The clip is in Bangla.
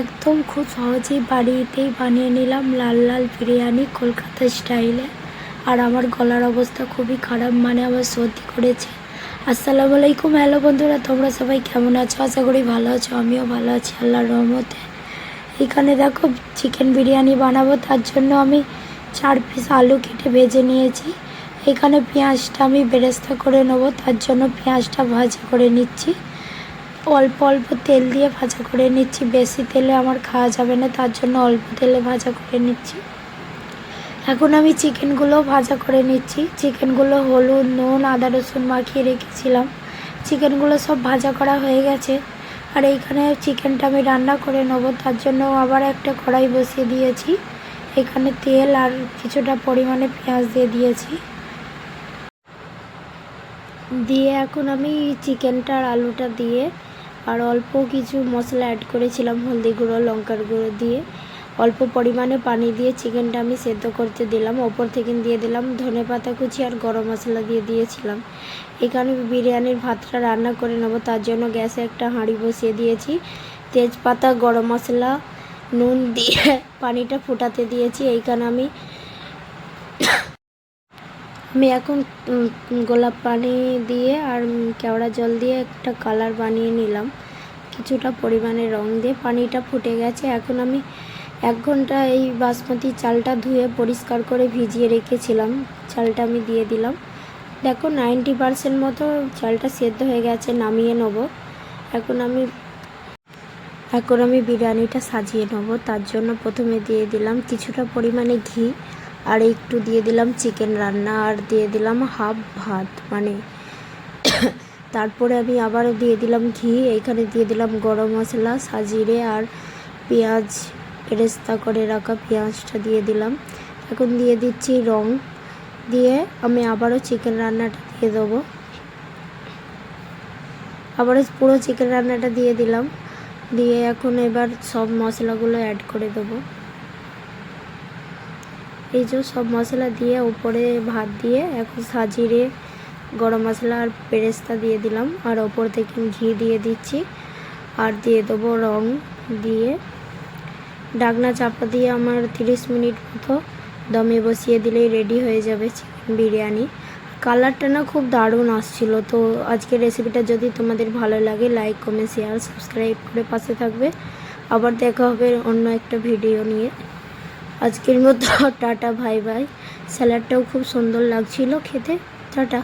একদম খুব সহজেই বাড়িতেই বানিয়ে নিলাম লাল লাল বিরিয়ানি কলকাতা স্টাইলে। আর আমার গলার অবস্থা খুবই খারাপ মানে আমার সর্দি করেছে। আসসালামু আলাইকুম, হ্যালো বন্ধুরা, তোমরা সবাই কেমন আছো? আশা করি ভালো আছো, আমিও ভালো আছি, আল্লাহর রহমতে। এখানে দেখো চিকেন বিরিয়ানি বানাবো, তার জন্য আমি চার পিস আলু কেটে ভেজে নিয়েছি। এখানে পেঁয়াজটা আমি বেরেস্তা করে নেব, তার জন্য পেঁয়াজটা ভাজা করে নিচ্ছি। অল্প অল্প তেল দিয়ে ভাজা করে নিচ্ছি। বেশি তেলে আমার খাওয়া যাবে না, তার জন্য অল্প তেলে ভাজা করে নিচ্ছি। এখন আমি চিকেনগুলো ভাজা করে নিচ্ছি। চিকেনগুলো হলুদ, নুন, আদা, রসুন মাখিয়ে রেখেছিলাম। চিকেনগুলো সব ভাজা করা হয়ে গেছে। আর এইখানে চিকেনটা আমি রান্না করে নেব, তার জন্য আবার একটা কড়াই বসিয়ে দিয়েছি। এখানে তেল আর কিছুটা পরিমাণে পেঁয়াজ দিয়ে দিয়েছি। দিয়ে এখন আমি চিকেনটা আর আলুটা দিয়ে আর অল্প কিছু মশলা অ্যাড করেছিলাম, হলদি গুঁড়ো, লঙ্কার গুঁড়ো দিয়ে। অল্প পরিমাণে পানি দিয়ে চিকেনটা আমি সেদ্ধ করতে দিলাম। ওপর থেকে দিয়ে দিলাম ধনে পাতা কুচি আর গরম মশলা দিয়ে দিয়েছিলাম। এখানে বিরিয়ানির ভাতটা রান্না করে নেব, তার জন্য গ্যাসে একটা হাঁড়ি বসিয়ে দিয়েছি। তেজপাতা, গরম মশলা, নুন দিয়ে পানিটা ফোটাতে দিয়েছি। এইখানে আমি আমি এখন গোলাপ পানি দিয়ে আর কেওড়া জল দিয়ে একটা কালার বানিয়ে নিলাম। কিছুটা পরিমাণে রং দিয়ে পানিটা ফুটে গেছে। এখন আমি এক ঘণ্টা এই বাসমতি চালটা ধুয়ে পরিষ্কার করে ভিজিয়ে রেখেছিলাম। চালটা আমি দিয়ে দিলাম। দেখো, নাইনটি পারসেন্ট মতো চালটা সেদ্ধ হয়ে গেছে, নামিয়ে নেব। এখন আমি এখন আমি বিরিয়ানিটা সাজিয়ে নেব। তার জন্য প্রথমে দিয়ে দিলাম কিছুটা পরিমাণে ঘি। আর একটু দিয়ে দিলাম চিকেন রান্না আর দিয়ে দিলাম হাফ ভাত মানে তারপরে আমি আবারও দিয়ে দিলাম ঘি এইখানে দিয়ে দিলাম গরম মশলা সাজিরে আর পেঁয়াজ রেস্তা করে রাখা পেঁয়াজটা দিয়ে দিলাম। এখন দিয়ে দিচ্ছি রং, দিয়ে আমি আবারও চিকেন রান্নাটা দিয়ে দেবো। আবারও পুরো চিকেন রান্নাটা দিয়ে দিলাম, দিয়ে এখন এবার সব মশলাগুলো অ্যাড করে দেবো। এই যে সব মশলা দিয়ে উপরে ভাত দিয়ে এখন সাজিয়ে গরম মশলা আর পেরেস্তা দিয়ে দিলাম। আর ওপর থেকে ঘি দিয়ে দিচ্ছি। আর দিয়ে দেবো রং দিয়ে। ডাকনা চাপা দিয়ে আমার তিরিশ মিনিট মতো দমে বসিয়ে দিলেই রেডি হয়ে যাবে বিরিয়ানি। কালারটা না খুব দারুণ আসছিল। তো আজকের রেসিপিটা যদি তোমাদের ভালো লাগে লাইক কমেন্ট শেয়ার সাবস্ক্রাইব করে পাশে থাকবে। আবার দেখা হবে অন্য একটা ভিডিও নিয়ে। আজকের মতো টাটা ভাই ভাই স্যালাডটাও খুব সুন্দর লাগছিল খেতে। টাটা।